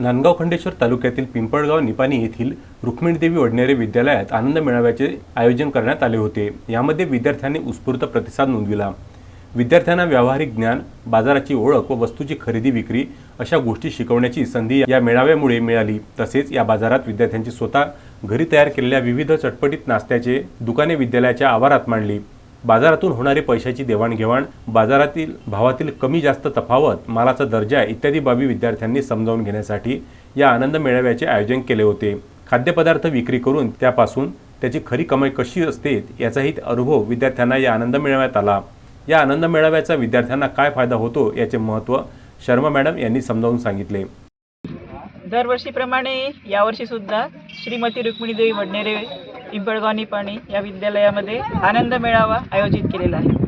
नांदगाव खंडेश्वर तालुक्यातील पिंपळगाव निपाणी येथील रुक्मिणीदेवी वडनेरे विद्यालयात आनंद मेळाव्याचे आयोजन करण्यात आले होते. यामध्ये विद्यार्थ्यांनी उत्स्फूर्त प्रतिसाद नोंदविला. विद्यार्थ्यांना व्यावहारिक ज्ञान बाजाराची ओळख व वस्तूची खरेदी विक्री अशा गोष्टी शिकवण्याची संधी या मेळाव्यामुळे मिळाली. तसेच या बाजारात विद्यार्थ्यांची स्वतः घरी तयार केलेल्या विविध चटपटीत नाश्त्याचे दुकाने विद्यालयाच्या आवारात मांडली. बाजारातून होणारी पैशाची देवाणघेवाण बाजारातील भावातील कमी जास्त तफावत मालाचा दर्जा इत्यादी बाबी विद्यार्थ्यांनी समजावून घेण्यासाठी या आनंद मेळाव्याचे आयोजन केले होते. खाद्यपदार्थ विक्री करून त्यापासून त्याची खरी कमाई कशी असते याचाही अनुभव विद्यार्थ्यांना या आनंद मेळाव्यात आला. या आनंद मेळाव्याचा विद्यार्थ्यांना काय फायदा होतो याचे महत्त्व शर्मा मॅडम यांनी समजावून सांगितले. दरवर्षीप्रमाणे यावर्षी सुद्धा श्रीमती रुक्मिणीदेवी वडनेरे पिंपळगाव निपाणी या विद्यालयामध्ये आनंद मेळावा आयोजित केलेला आहे.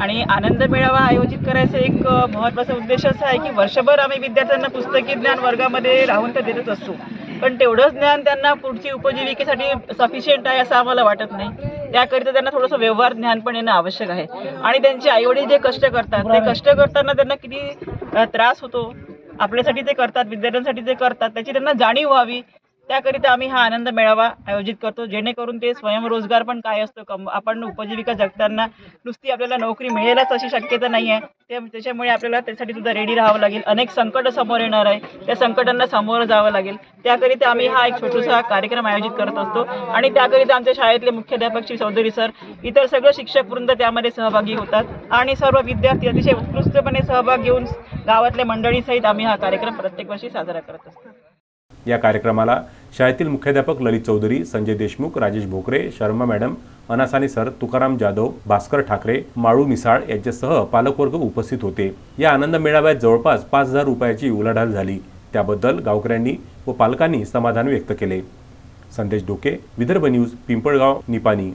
आणि आनंद मेळावा आयोजित करायचा एक महत्त्वाचा उद्देश असा आहे की वर्षभर आम्ही विद्यार्थ्यांना पुस्तकी ज्ञान वर्गामध्ये राहून तर देतच असतो. पण तेवढंच ज्ञान त्यांना पुढची उपजीविकेसाठी सफिशियंट आहे असं आम्हाला वाटत नाही. त्याकरिता त्यांना थोडंसं व्यवहार ज्ञान पण येणं आवश्यक आहे. आणि त्यांचे आईवडील जे कष्ट करतात ते कष्ट करताना त्यांना किती त्रास होतो. आपल्यासाठी ते करतात विद्यार्थ्यांसाठी ते करतात. त्याची त्यांना जाणीव व्हावी. त्याकरिता आम्ही हा आनंद मेळावा आयोजित करतो जेणेकरून ते स्वयंरोजगार पण काय असतो कम आपण उपजीविका जगताना नुसती आपल्याला नोकरी मिळेलच अशी शक्यता नाही आहे. ते त्याच्यामुळे आपल्याला त्यासाठी सुद्धा रेडी राहावं लागेल. अनेक संकट समोर येणार आहे. त्या संकटांना सामोरं जावं लागेल. त्याकरिता आम्ही हा एक छोटासा कार्यक्रम आयोजित करत असतो. आणि त्याकरिता आमच्या शाळेतले मुख्याध्यापक श्री चौधरी सर इतर सगळं शिक्षक वृंद त्यामध्ये सहभागी होतात. आणि सर्व विद्यार्थी अतिशय उत्कृष्टपणे सहभाग घेऊन गावातल्या मंडळीसहित आम्ही हा कार्यक्रम प्रत्येक वर्षी साजरा करत असतो. या कार्यक्रमाला शाळेतील मुख्याध्यापक ललित चौधरी संजय देशमुख राजेश भोकरे शर्मा मॅडम अनासानी सर तुकाराम जाधव भास्कर ठाकरे माळू मिसाळ यांच्यासह पालकवर्ग उपस्थित होते. या आनंद मेळाव्यात जवळपास पाच हजार रुपयाची उलाढाल झाली. त्याबद्दल गावकऱ्यांनी व पालकांनी समाधान व्यक्त केले. संदेश डोके विदर्भ न्यूज पिंपळगाव निपाणी.